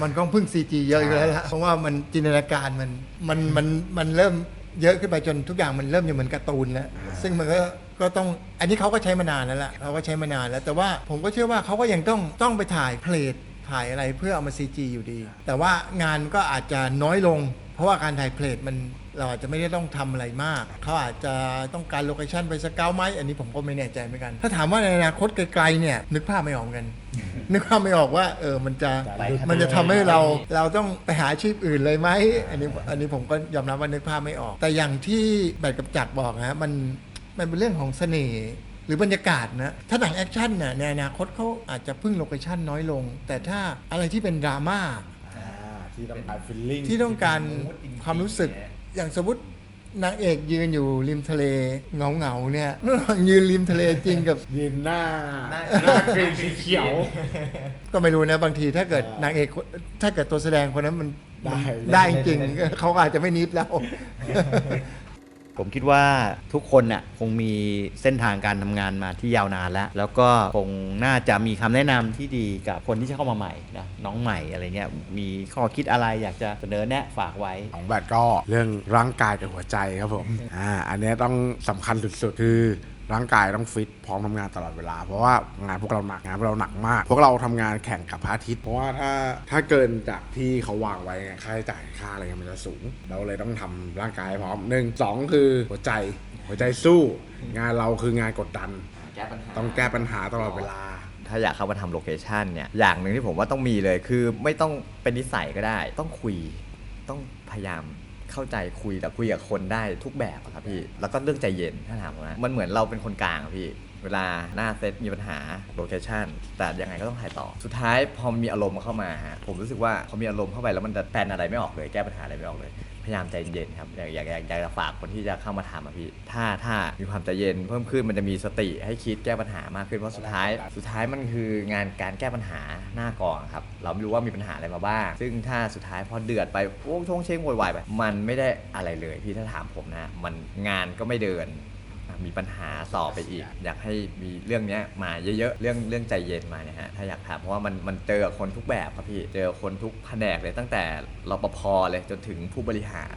Speaker 4: มันก็พึ่ง CG เยอะอยู่แล้วล่ะเพราะว่ามันจินตนาการมันมันมันมันเริ่มเยอะขึ้นไปจนทุกอย่างมันเริ่มจะเหมือนการ์ตูนแล้วซึ่งมันก็ก็ต้องอันนี้เขาก็ใช้มานานแล้วล่ะเขาก็ใช้มานานแล้ว แต่ว่าผมก็เชื่อว่าเขาก็ยังต้องต้องไปถ่ายเพลทถ่ายอะไรเพื่อเอามา CG อยู่ดี แต่ว่างานก็อาจจะน้อยลง เพราะว่าการถ่ายเพลทมัน เราอาจจะไม่ได้ต้องทำอะไรมากเขาอาจจะต้องการโลเคชันไปสเกลไหมอันนี้ผมก็ไม่แน่ใจเหมือนกัน ถ้าถามว่าในอนาคตไกลๆเนี่ยนึกภาพไม่ออกเหมือนกัน นึกภาพไม่ออกว่าเออมันจะ
Speaker 1: ไปขนาดนั้น
Speaker 4: มันจะทำให้เราเราต้องไปหาอาชีพอื่นเลยไหมอันนี้อันนี้ผมก็ยอมรับว่านึกภาพไม่ออก แต่อย่างที่แบดกับจักรบอกนะมันมันเป็นเรื่องของเสน่ห์หรือบรรยากาศนะ ถ้าหนังแอคชั่นเนี่ยในอนาคตเขาอาจจะพึ่งโลเคชั่นน้อยลง แต่ถ้าอะไรที่เป็นดราม่า
Speaker 2: อ่าที่ต้องการฟิลลิ่ง
Speaker 4: ที่ต้องการความรู้สึก อย่างสมมตินางเอกยืนอยู่ริมทะเลเงาเงาๆเนี่ยระหว่างยืนริมทะเลจริงกับ
Speaker 2: ยืนหน้า หน้าครีมสีเขียว
Speaker 4: ก็ไม่รู้นะบางทีถ้าเกิดนางเอกคนถ้าเกิดตัวแสดงคนนั้นมัน
Speaker 2: ได้
Speaker 4: มันได้จริงๆเขาก็อาจจะไม่นิดแล้ว
Speaker 1: ผมคิดว่าทุกคนน่ะคงมีเส้นทางการทำงานมาที่ยาวนานแล้ว แล้วก็คงน่าจะมีคำแนะนำที่ดีกับคนที่จะเข้ามาใหม่นะน้องใหม่อะไรเงี้ยมีข้อคิดอะไรอยากจะเสนอแนะฝากไว้
Speaker 2: ของแบทก็เรื่องร่างกายกับหัวใจครับผมอ่าอันนี้ต้องสำคัญสุดๆคือ ร่างกายต้องฟิตพร้อมทำงานตลอดเวลา เพราะว่างานพวกเราหนักงานพวกเราหนักมาก พวกเราทำงานแข่งกับพระอาทิตย์เพราะว่าถ้าถ้าเกินจากที่เขาวางไว้ไงค่าใช้จ่ายค่าอะไรเงี้ยมันจะสูง เราเลยต้องทำร่างกายให้พร้อมหนึ่งสองคือหัวใจหัวใจสู้งานเราคืองานกดดัน
Speaker 3: แก้ปัญหา
Speaker 2: ต้องแก้ปัญหาตลอดเวลา
Speaker 3: ถ้าอยากเข้ามาทำโลเคชันเนี่ยอย่างหนึ่งที่ผมว่าต้องมีเลยคือไม่ต้องเป็นนิสัยก็ได้ ต้องคุยต้องพยายาม เข้าใจคุยแต่คุยกับคนได้ทุกแบบอะครับพี่ แล้วก็เรื่องใจเย็นถ้าถามผมนะมันเหมือนเราเป็นคนกลางอะพี่ เวลาหน้าเซตมีปัญหาโลเคชันแต่ยังไงก็ต้องถ่ายต่อ สุดท้ายพอมีอารมณ์เข้ามาฮะผมรู้สึกว่าพอมีอารมณ์เข้าไปแล้วมันจะแปลนอะไรไม่ออกเลยแก้ปัญหาอะไรไม่ออกเลย ยายามใจเย็นครับอยากอยากอยากอยากจะฝากคนที่จะเข้ามาทำอะพี่ ถ้าถ้ามีความใจเย็นเพิ่มขึ้นมันจะมีสติให้คิดแก้ปัญหามากขึ้นเพราะสุดท้าย สุดท้ายมันคืองานการแก้ปัญหาหน้ากองครับเราไม่รู้ว่ามีปัญหาอะไรมาบ้าง ซึ่งถ้าสุดท้ายพอเดือดไปโอ้ชงเชงโวยวายไปมันไม่ได้อะไรเลยพี่ถ้าถามผมนะ มันงานก็ไม่เดิน มีปัญหาต่อไปอีก อยากให้มีเรื่องเนี้ยมาเยอะๆ เรื่องเรื่องใจเย็นมาเนี่ยฮะถ้าอยากถามเพราะว่ามันมันเจอกับคนทุกแบบครับพี่เจอคนทุกแผนกเลยตั้งแต่รปภเลยจนถึงผู้บริหาร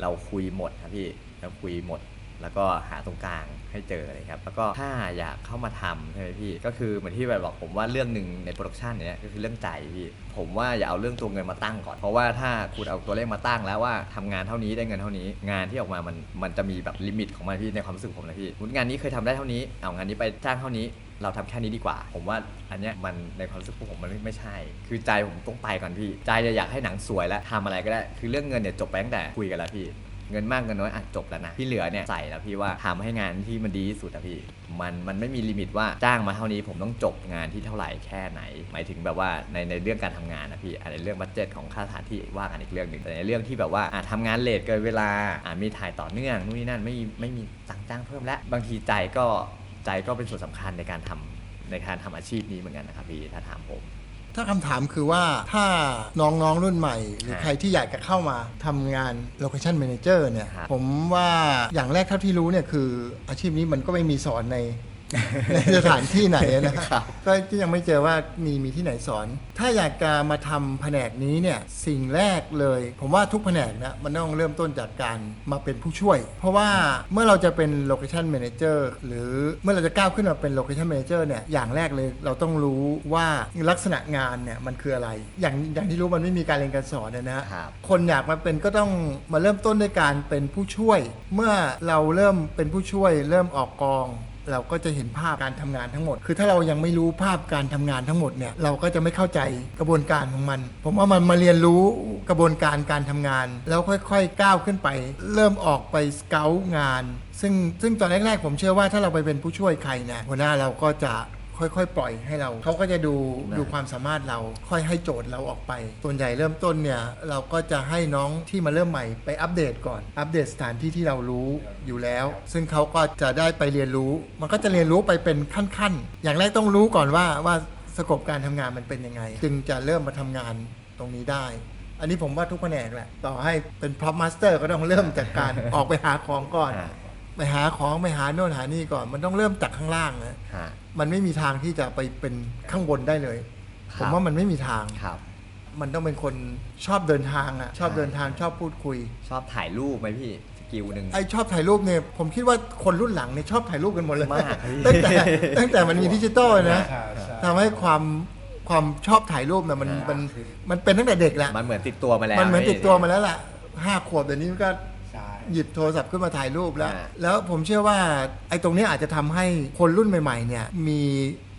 Speaker 3: เราคุยหมดครับพี่เราคุยหมด แล้วก็หาตรงกลางให้เจอเลยครับแล้วก็ถ้าอยากเข้ามาทำใช่ไหมพี่ก็คือเหมือนที่แบบบอกผมว่าเรื่องหนึ่งในโปรดักชันเนี้ยก็คือเรื่องใจพี่ผมว่าอย่าเอาเรื่องตัวเงินมาตั้งก่อน เพราะว่าถ้าคุณเอาตัวเลขมาตั้งแล้วว่าทำงานเท่านี้ได้เงินเท่านี้ งานที่ออกมามันมันจะมีแบบลิมิตของมันพี่ในความรู้สึกผมนะพี่งานนี้เคยทำได้เท่านี้เอางานนี้ไปจ้างเท่านี้เราทำแค่นี้ดีกว่า ผมว่าอันเนี้ยมันในความรู้สึกพวกผมมันไม่ใช่ คือใจผมต้องไปก่อนพี่ ใจจะอยากให้หนังสวยแล้วทำอะไรก็ได้ คือเรื่องเงินเนี่ยจบไปตั้งแต่คุยกันแล้วพี่ เงินมากเงินน้อยอะจบแล้วนะที่เหลือเนี่ยใส่แล้วพี่ว่าทำให้งานที่มันดีที่สุดอะพี่มันมันไม่มีลิมิตว่าจ้างมาเท่านี้ผมต้องจบงานที่เท่าไหร่แค่ไหน หมายถึงแบบว่าในในเรื่องการทำงานนะพี่อันในเรื่องบัตเจ็ตของค่าสถานที่ว่ากันอีกเรื่องหนึ่งแต่ในเรื่องที่แบบว่าอะทำงานเลทเกินเวลาอะมีถ่ายต่อเนื่องนู่นนี่นั่นไม่ไม่มีสั่งจ้างเพิ่มแล้วบางทีใจก็ใจก็เป็นส่วนสำคัญในการทำในการทำอาชีพนี้เหมือนกันนะครับพี่ถ้าถามผม
Speaker 4: ถ้าคำถามคือว่าถ้าน้องๆรุ่นใหม่ หรือ
Speaker 3: ฮะ
Speaker 4: ใครที่อยากจะเข้ามาทำงาน Location Manager เนี่ย
Speaker 3: ครับ
Speaker 4: ผมว่าอย่างแรกเท่าที่รู้เนี่ยคืออาชีพนี้มันก็ไม่มีสอนใน ในสถานที่ไหนนะครับก็ยังไม่เจอว่ามีมีที่ไหนสอน ถ้าอยากจะมาทำแผนกนี้เนี่ยสิ่งแรกเลย ผมว่าทุกแผนกนะมันต้องเริ่มต้นจากการมาเป็นผู้ช่วย เพราะว่าเมื่อเราจะเป็น Location Manager หรือเมื่อเราจะก้าวขึ้นมาเป็น Location Manager เนี่ยอย่างแรกเลยเราต้องรู้ว่าลักษณะงานเนี่ยมันคืออะไร อย่างอย่างที่รู้มันไม่มีการเรียนการสอนนะฮะ
Speaker 3: ครับ
Speaker 4: คนอยากมาเป็นก็ต้องมาเริ่มต้นด้วยการเป็นผู้ช่วย เมื่อเราเริ่มเป็นผู้ช่วย เริ่มออกกอง เราก็จะเห็นภาพการทำงานทั้งหมด คือถ้าเรายังไม่รู้ภาพการทำงานทั้งหมดเนี่ยเราก็จะไม่เข้าใจกระบวนการของมัน ผมว่ามันมาเรียนรู้กระบวนการการทำงาน แล้วค่อยๆก้าวขึ้นไป เริ่มออกไปสเกลงาน ซึ่งซึ่งตอนแรกๆผมเชื่อว่าถ้าเราไปเป็นผู้ช่วยใครเนี่ยหัวหน้าเราก็จะ ค่อยๆ ปล่อยให้เราเขาก็จะดู
Speaker 3: ดู
Speaker 4: ความสามารถเราค่อยให้โจทย์เราออกไป ส่วนใหญ่เริ่มต้นเนี่ยเราก็จะให้น้องที่มาเริ่มใหม่ไปอัปเดตก่อน อัปเดตสถานที่ที่เรารู้อยู่แล้ว ซึ่งเขาก็จะได้ไปเรียนรู้ มันก็จะเรียนรู้ไปเป็นขั้นๆ อย่างแรกต้องรู้ก่อนว่าว่าสกบการทำงานมันเป็นยังไง จึงจะเริ่มมาทำงานตรงนี้ได้อันนี้ผมว่าทุกแผนกแหละ ต่อให้เป็นพร็อพมาสเตอร์ก็ต้องเริ่มจากการออกไปหาของก่อน ไปหาของไปหาโน่นหานี่ก่อน มันต้องเริ่มจากข้างล่างนะ
Speaker 3: ฮะ
Speaker 4: มันไม่มีทางที่จะไปเป็นข้างบนได้เลย
Speaker 3: ครับ
Speaker 4: ผมว่ามันไม่มีทาง
Speaker 3: ครับ
Speaker 4: มันต้องเป็นคนชอบเดินทางอะชอบเดินทางชอบพูดคุย
Speaker 3: ชอบถ่ายรูปไหมพี่สกิลหนึ่ง
Speaker 4: ไอชอบถ่ายรูปเนี่ยผมคิดว่าคนรุ่นหลังเนี่ยชอบถ่ายรูปกันหมดเลย
Speaker 3: มาก
Speaker 4: ตั้งแต่ตั้งแต่มันมีดิจิตอลนะ
Speaker 2: ใช่ใช่
Speaker 4: ทำให้ความความชอบถ่ายรูปเนี่ยมันมันมันเป็นตั้งแต่เด็กแหละ
Speaker 3: มันเหมือนติดตัวมาแล้ว
Speaker 4: มันเหมือน
Speaker 3: พี่
Speaker 4: ติดตัวมาแล้วล่ะห้าขวบเดี๋ยวนี้มันก็
Speaker 2: ใช่
Speaker 4: หยิบโทรศัพท์ขึ้นมาถ่ายรูปแล้ว
Speaker 3: อ่า
Speaker 4: แล้วผมเชื่อว่าไอ้ตรงเนี้ยอาจจะทำให้คนรุ่นใหม่ๆเนี่ยมี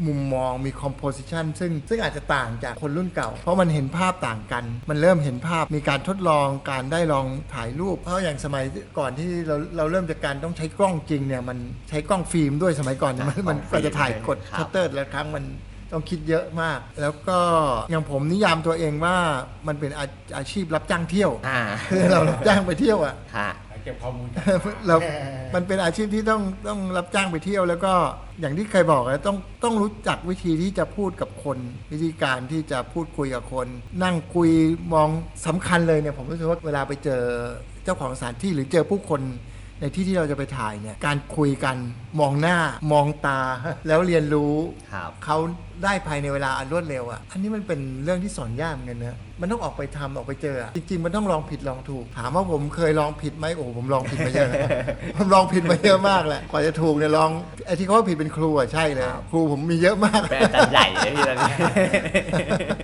Speaker 4: มุมมองมีคอมโพสิชันซึ่งซึ่งอาจจะต่างจากคนรุ่นเก่า เพราะมันเห็นภาพต่างกัน มันเริ่มเห็นภาพมีการทดลองการได้ลองถ่ายรูป เพราะอย่างสมัยก่อนที่เราเราเริ่มจากการต้องใช้กล้องจริงเนี่ยมันใช้กล้องฟิล์มด้วยสมัยก่อนเนี่ยมันมันกว่าจะถ่ายกด
Speaker 3: ครับ
Speaker 4: ชัตเตอร์ละครั้งมัน ต้องคิดเยอะมาก แล้วก็อย่างผมนิยามตัวเองว่ามันเป็นอาอาชีพรับจ้างเที่ยว
Speaker 3: อ่า
Speaker 4: คือเรารับจ้างไปเที่ยวอะ
Speaker 3: ค่ะ
Speaker 2: เก็บข้อมูล
Speaker 4: เรา มันเป็นอาชีพที่ต้องต้องรับจ้างไปเที่ยว แล้วก็อย่างที่เคยบอกนะต้องต้องรู้จักวิธีที่จะพูดกับคน วิธีการที่จะพูดคุยกับคน นั่งคุยมองสำคัญเลยเนี่ยผมรู้สึกว่าเวลาไปเจอเจ้าของสถานที่หรือเจอผู้คน ในที่ที่เราจะไปถ่ายเนี่ยการคุยกันมองหน้ามองตา แล้วเรียนรู้
Speaker 3: ครับ
Speaker 4: เขาได้ภายในเวลาอันรวดเร็วอะอันนี้มันเป็นเรื่องที่สอนยากเหมือนกันนะมันต้องออกไปทำออกไปเจออะจริงๆ มันต้องลองผิดลองถูก ถามว่าผมเคยลองผิดไหมโอ้โหผมลองผิดมาเยอะนะผมลองผิดมาเยอะมากแหละกว่าจะถูกเนี่ยลองไอ้ที่เขาว่าผิดเป็นครูอะใช่เลย
Speaker 3: ครับ
Speaker 4: ครูผมมีเยอะมาก
Speaker 3: เป็นอาจารย์ใหญ่เลยพี่ตอนนี้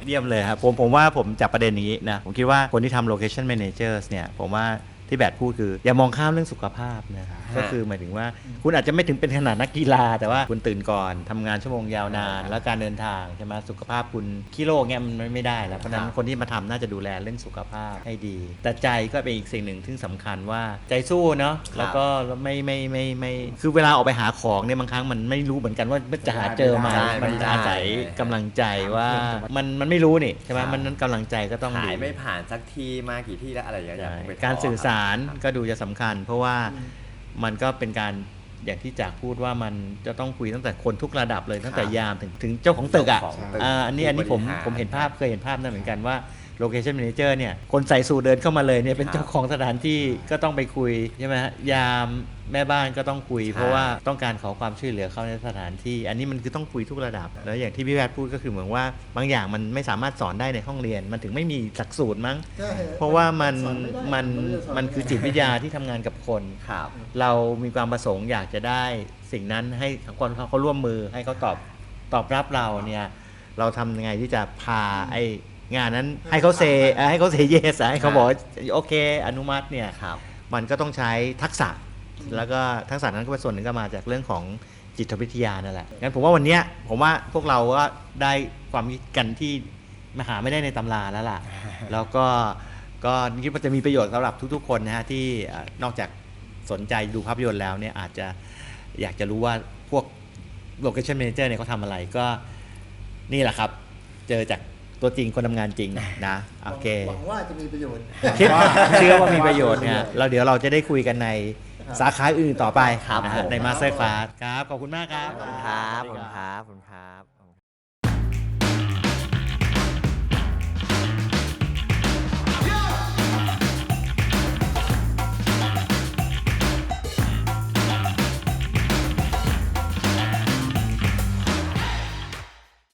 Speaker 1: เยี่ยมเลยครับผมผมว่าผมจับประเด็นนี้นะ ผมคิดว่าคนที่ทำ location managers เนี่ย ผมว่า ที่แบดพูดคือ อย่ามองข้ามเรื่องสุขภาพนะครับ
Speaker 3: ฮะ
Speaker 1: ก็คือหมายถึงว่าคุณอาจจะไม่ถึงเป็นขนาดนักกีฬา แต่ว่าคุณตื่นก่อนทำงานชั่วโมงยาวนาน แล้วการเดินทางใช่ไหมสุขภาพคุณขี้โรคเงี้ยมันไม่ได้แล้วเพราะฉะนั้นคนที่มาทำน่าจะดูแลเรื่องสุขภาพให้ดี แต่ใจก็เป็นอีกสิ่งหนึ่งที่สำคัญว่าใจสู้เนาะแล้วก็ไม่ไม่ไม่ไม่คือเวลาออกไปหาของเนี่ยบางครั้งมันไม่รู้เหมือนกันว่าจะหาเจอไหมา
Speaker 3: ได้ไม่
Speaker 1: มัน
Speaker 3: ได้
Speaker 1: อาศัยกำลังใจว่ามันมันไม่รู้นี่ใช่ไหม
Speaker 3: ครับ
Speaker 1: มันนั้นกำลังใจก็ต้อง
Speaker 3: หาย
Speaker 1: ดี
Speaker 3: ไม่ผ่านสักทีมากี่ที่แล้วอะไรอย่างเงี้ยอย่า
Speaker 1: ใช่
Speaker 3: เพิ่งไปท้อ
Speaker 1: การสื่อสาร
Speaker 3: ครับ
Speaker 1: ก็ดูจะสำคัญ เพราะว่ามันก็เป็นการอย่างที่จากพูดว่ามันจะต้องคุยตั้งแต่คนทุกระดับเลยตั้งแต่
Speaker 3: ครับ
Speaker 1: ยามถึงถึงเจ้าของตึกอะ
Speaker 3: เจ้าของตึก
Speaker 1: อ่าอันนี้อันนี้ผม
Speaker 3: ผู้บริหาร
Speaker 1: ผมเห็นภาพเคยเห็นภาพนั่นเหมือนกันว่า location manager เนี่ยคนใส่สูทเดินเข้ามาเลยเนี่ยเป็น
Speaker 3: ครับ
Speaker 1: เจ้าของสถานที่ก็ต้องไปคุยใช่ไหมฮะยามแม่บ้านก็ต้องคุย
Speaker 3: ใช่
Speaker 1: เพราะว่าต้องการขอความช่วยเหลือเขาในสถานที่ อันนี้มันคือต้องคุยทุกระดับ แล้วอย่างที่พี่แวดพูดก็คือเหมือนว่าบางอย่างมันไม่สามารถสอนได้ในห้องเรียน มันถึงไม่มีหลักสูตรมั้ง
Speaker 4: ใช่
Speaker 1: เพราะว่ามัน
Speaker 4: สอนไม่ได้
Speaker 1: มัน
Speaker 4: มันจะสอน
Speaker 1: มันคือจิตวิทยาที่ทำงานกับคน
Speaker 3: ครับ
Speaker 1: เรามีความประสงค์อยากจะได้สิ่งนั้นให้คนเขาเขาร่วมมือให้เขาตอบตอบรับเราเนี่ยเราทำยังไงที่จะพาไอ้ งานนั้นให้เขาเซให้เขาเซเยสให้เขาบอกว่าโอเค อนุมัติเนี่ย
Speaker 3: ครับ
Speaker 1: มันก็ต้องใช้ทักษะ แล้วก็ทักษะนั้นก็เป็นส่วนหนึ่งก็มาจากเรื่องของจิตวิทยานั่นแหละงั้นผมว่าวันเนี้ยผมว่าพวกเราก็ได้ความคิดกันที่มาหาไม่ได้ในตำราแล้วล่ะ แล้วก็ก็คิดว่าจะมีประโยชน์สำหรับทุกๆ คนนะฮะที่เอ่อนอกจากสนใจดูภาพยนตร์แล้วเนี่ยอาจจะอยากจะรู้ว่าพวก location manager เนี่ยเขาทำอะไรก็นี่แหละครับ เจอจาก ตัวจริงคนทำงานจริงนะโอเค
Speaker 4: หวังว่าจะมีประโยชน์
Speaker 1: คิดเชื่อว่ามีประโยชน์เนี่ยเราเดี๋ยวเราจะได้คุยกันในสาขาอื่นต่อไป
Speaker 3: ครับ
Speaker 1: นะฮะ
Speaker 3: ผม
Speaker 1: ในมาสเตอร์คลาสครับ ขอบคุณมากครับ
Speaker 3: ขอบคุณครับ ขอบคุณครับ ขอบคุณครับ